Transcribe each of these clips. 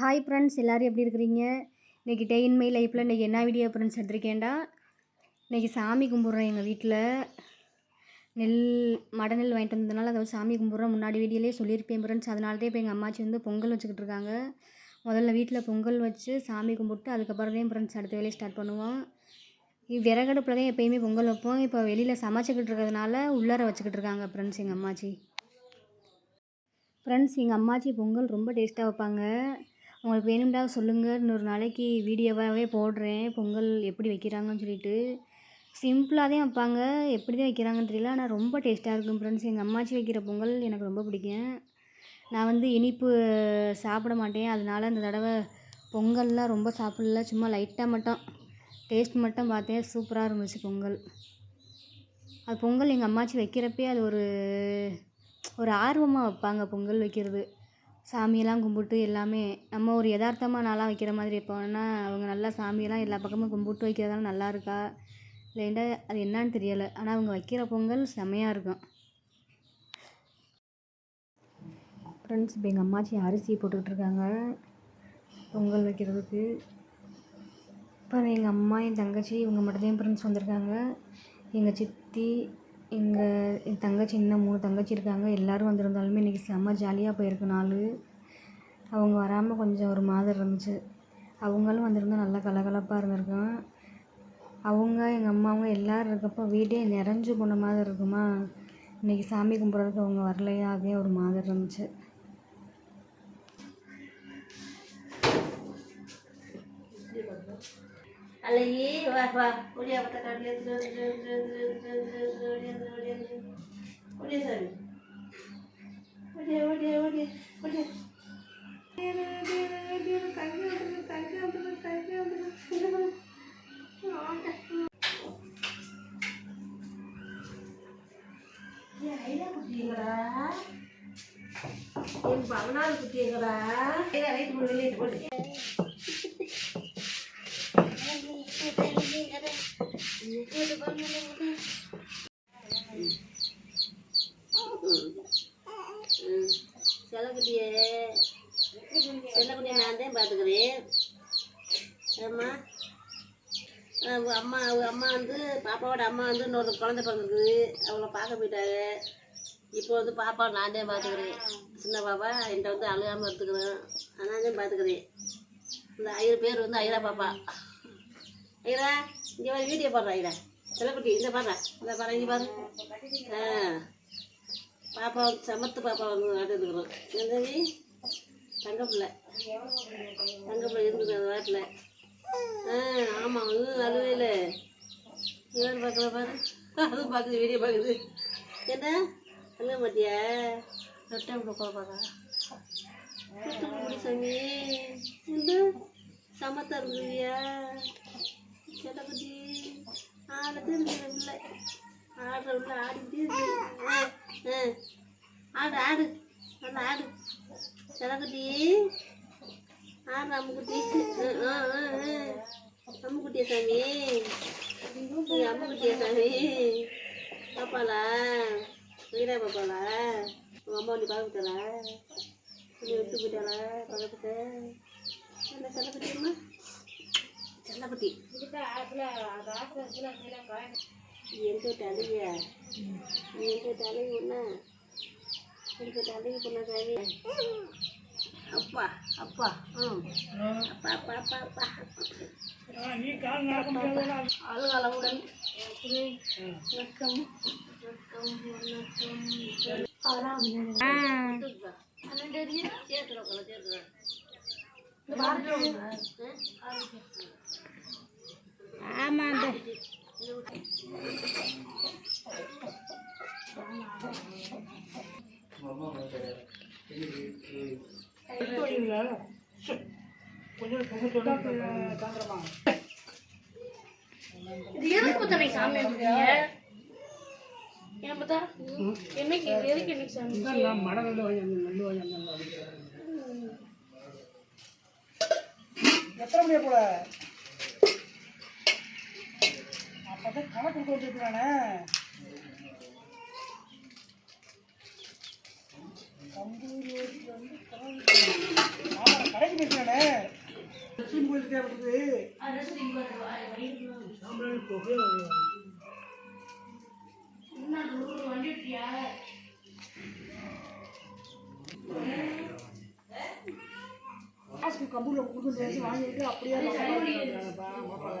Hi friends எல்லோரும் எப்படி இருக்கிறீங்க? இன்றைக்கி டே இன் மை லைஃப்பில் இன்றைக்கி என்ன வீடியோ ஃப்ரெண்ட்ஸ் எடுத்திருக்கேன்டா? இன்றைக்கி சாமி கும்பிட்றோம் எங்கள் வீட்டில் நெல் மட நெல் வாங்கிட்டு வந்ததுனால அதை சாமி கும்பிட்றோம். முன்னாடி வீடியோலேயே சொல்லியிருப்பேன் ஃப்ரெண்ட்ஸ் அதனால தான் இப்போ எங்கள் அம்மாச்சி வந்து பொங்கல் வச்சுக்கிட்டு இருக்காங்க. முதல்ல வீட்டில் பொங்கல் வச்சு சாமி கும்பிட்டு அதுக்கப்புறம் தான் ஃப்ரெண்ட்ஸ் அடுத்த வேலையை ஸ்டார்ட் பண்ணுவோம். விறகடுப்பில் தான் எப்போயுமே பொங்கல் வைப்போம். இப்போ வெளியில் சமைச்சிக்கிட்டு இருக்கிறதுனால உள்ளார வச்சுக்கிட்டு இருக்காங்க ஃப்ரெண்ட்ஸ் எங்கள் அம்மாச்சி. ஃப்ரெண்ட்ஸ் எங்கள் அம்மாச்சி பொங்கல் ரொம்ப டேஸ்ட்டாக வைப்பாங்க. உங்களுக்கு வேணும்டா சொல்லுங்கள் இன்னொரு நாளைக்கு வீடியோவாகவே போடுறேன். பொங்கல் எப்படி வைக்கிறாங்கன்னு சொல்லிட்டு. சிம்பிளாக தான் வைப்பாங்க. எப்படி தான் வைக்கிறாங்கன்னு தெரியல. ஆனால் ரொம்ப டேஸ்ட்டாக இருக்கும் ஃப்ரெண்ட்ஸ் எங்கள் அம்மாச்சி வைக்கிற பொங்கல் எனக்கு ரொம்ப பிடிக்கும். நான் வந்து இனிப்பு சாப்பிட மாட்டேன். அதனால இந்த தடவை பொங்கல்லாம் ரொம்ப சாப்பிடல. சும்மா லைட்டாக மட்டும் டேஸ்ட் மட்டும் பார்த்தேன். சூப்பராக இருந்துச்சு பொங்கல். அது பொங்கல் எங்கள் அம்மாச்சி வைக்கிறப்பே அது ஒரு ஒரு ஆர்வமாக வைப்பாங்க பொங்கல் வைக்கிறது. சாமியெல்லாம் கும்பிட்டு எல்லாமே நம்ம ஒரு யதார்த்தமாக நாளாக வைக்கிற மாதிரி வைப்போம்னா அவங்க நல்லா சாமியெல்லாம் எல்லா பக்கமும் கும்பிட்டு வைக்கிறதால நல்லா இருக்கா? இல்லைண்டா அது என்னன்னு தெரியலை. ஆனால் அவங்க வைக்கிற பொங்கல் செமையாக இருக்கும். ஃப்ரெண்ட்ஸ் இப்போ எங்கள் அம்மாச்சி அரிசி போட்டுக்கிட்டு இருக்காங்க. பொங்கல் வைக்கிறதுக்கு. இப்போ எங்கள் அம்மா என் தங்கச்சி இவங்க மட்டும்தான் ஃப்ரெண்ட்ஸ் வந்திருக்காங்க. எங்கள் சித்தி எங்கள் என் தங்கச்சி இன்னும் மூணு தங்கச்சி இருக்காங்க. எல்லோரும் வந்திருந்தாலுமே இன்றைக்கி செம்ம ஜாலியாக போயிருக்கு நாள். அவங்க வராமல் கொஞ்சம் ஒரு மாதிரி இருந்துச்சு. அவங்களும் வந்திருந்தா நல்லா கலகலப்பாக இருந்திருக்கும் அவங்க எங்கள் அம்மாவும் எல்லோரும் இருக்கப்போ வீடே நிறைஞ்சு போன மாதிரி இருக்குமா? இன்றைக்கி சாமி கும்பிட்றதுக்கு அவங்க வரலையா? அதே ஒரு மாதிரி இருந்துச்சு. Alayi, wah wah, kuliah apa tak kerja tu, tu, tu, tu, tu, tu, tu, tu, tu, tu, tu, kuliah sari, kuliah, kuliah, kuliah, kuliah. Ini bangunan putih, kan? Ini dari itu boleh, boleh. செல்லக்குட்டியே. செல்லக்குட்டியை நான் தான் பார்த்துக்கிறேன். ஆமாம் அவங்க அம்மா அவங்க அம்மா வந்து பாப்பாவோட அம்மா வந்து இன்னொரு குழந்தை பிறந்திருக்குது அவங்கள பார்க்க போயிட்டாங்க. இப்போ வந்து பாப்பா நான் தான் பார்த்துக்கிறேன். சின்ன பாப்பா என்கிட்ட வந்து அழுகாமல் எடுத்துக்கிறேன் நான் தான் பார்த்துக்கிறேன். இந்த ஐயர் பேர் வந்து ஐரா பாப்பா. ஐயரா இங்கே வர வீடியோ போடுறா ஐரா செல்லக்குட்டி இந்த பாடுறா. இந்த பாரு இங்கே பாரு. ஆ. பாப்பா சமத்து பாப்பா வந்து நாட்டுக்கிறோம் என்னது? தங்க பிள்ளை. தங்க பிள்ளை இருக்குது அந்த நாட்டில் ஆ ஆமாம் ம் அழுவையில் இவர் பார்க்கல பாரு. அதுவும் பார்க்குது வீடியோ பார்க்குது என்ன? அழுக மாட்டியா? நொட்டை போக பார்க்கா முடி சாமி. இந்த சமத்தா இருக்குதுயா? ஆடத்து இருக்குது இல்லை ஆடுற உள்ள ஆடிக்கிட்டே ஆடு ஆடு. நல்லா ஆடு செல்லக்குட்டி ஆடு அம்முக்குட்டி ஆ சாமி நீ சாமி பாப்பாளா வீரா பாப்பாளா உங்கள் அம்மா நீ பார்க்க நீ விட்டு போயிட்டாளா பக்கத்துக்கு என்ன செல்லக்குட்டியம்மா எங்கிட்ட அழுகியா? நீ எங்கிட்ட அழுகி ஒண்ணா எங்கிட்ட அழுகி பண்ண சாமி அப்பா அப்பா. அப்பா அப்பா அப்பா அப்பா. அழுகாலவுடன் வணக்கம். வணக்கம் வணக்கம். சேர்த்துறோம் சேர்த்துறோம் ஆமாம் இது எதுக்கு பார்த்தா சாமி? ஏன் பார்த்தா? என்னைக்கு எதுக்கு இன்னைக்கு சாமி எத்தனை மணியை போல கம்பூர் ரோட்டில் வந்து ஆமா கடைக்கு போயிருக்கானே லட்சுமி கோயில் தேவைப்படுது காசு கம்பூரில் கொடுத்து வச்சு வாங்கிட்டு அப்படியே மாப்பாங்க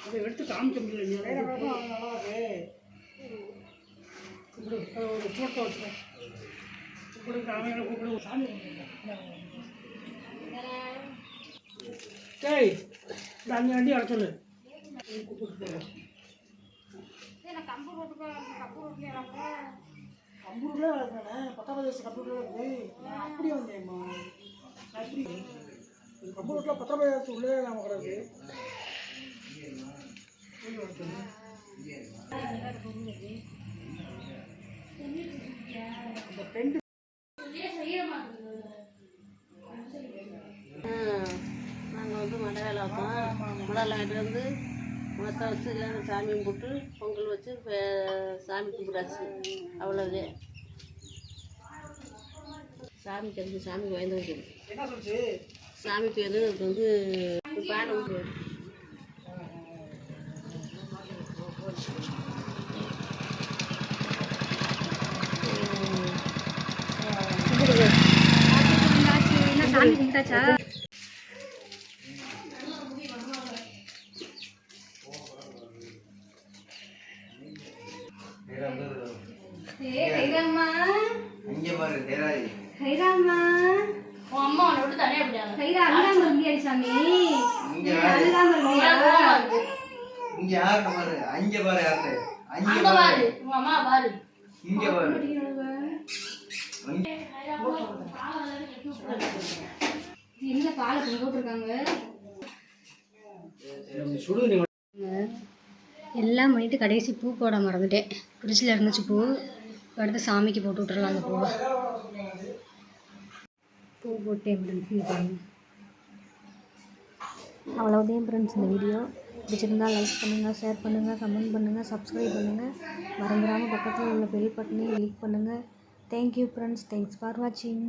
அதை எடுத்து காமிக்க முடியல இப்படி ஒரு ஃபோட்டோ வச்சுக்கேன் இப்படி அவங்கள கூப்பிடு சாமி டேய் இந்த வண்டி வர சொல்லு கம்பூர்ல இருக்கானே பத்தாவது வயசு கம்பூர்ல இருக்கு நான் அப்படியே வந்தேம்மா நான் எப்படி கம்பூர் ரோட்டில் பத்தாவது வயசு உள்ளே நான் கிடக்கு. நாங்கள் வந்து மடை வேலை வைப்போம். மடை வந்து மொத்த வச்சு எல்லாம் சாமி கும்பிட்டு பொங்கல் வச்சு சாமி கும்பிடாச்சு அவ்வளோதே சாமி தெரிஞ்சு சாமி பயந்து வைக்கணும் என்ன சொல்லுச்சு? sao bị tiền nữa tưởng thư ba luôn rồi Hãy subscribe cho kênh Ghiền Mì Gõ Để không bỏ lỡ những video hấp dẫn தனியா விட்டாங்க கைரா அழுகாம இருந்தியாடி சாமி இங்க ஏய், பாரு. அழுகாம இருந்தியா இங்க யார்கிட்ட பாரு. அங்க பாரு யார்கிட்ட அங்க அங்க பாரு. பாரு. உங்க அம்மா பாரு. இங்க பாரு. என்ன பாலை கொண்டு போட்டிருக்காங்க? சுடு எல்லாம் பண்ணிட்டு கடைசி பூ போட மறந்துட்டேன். ஃப்ரிட்ஜில் இருந்துச்சு பூ. அடுத்து சாமிக்கு போட்டு விட்டுறலாம் அந்த பூவை. பூ போட்டேன் ஃப்ரெண்ட்ஸ் அவ்வளோதான் ஃப்ரெண்ட்ஸ் இந்த வீடியோ பிடிச்சிருந்தால் லைக் பண்ணுங்கள் ஷேர் பண்ணுங்கள் கமெண்ட் பண்ணுங்கள் சப்ஸ்கிரைப் பண்ணுங்கள் மறந்துடாமல் பக்கத்தில் உள்ள பெல் பட்டனையும் கிளிக் பண்ணுங்கள் தேங்க்யூ ஃப்ரெண்ட்ஸ் தேங்க்ஸ் ஃபார் வாட்சிங்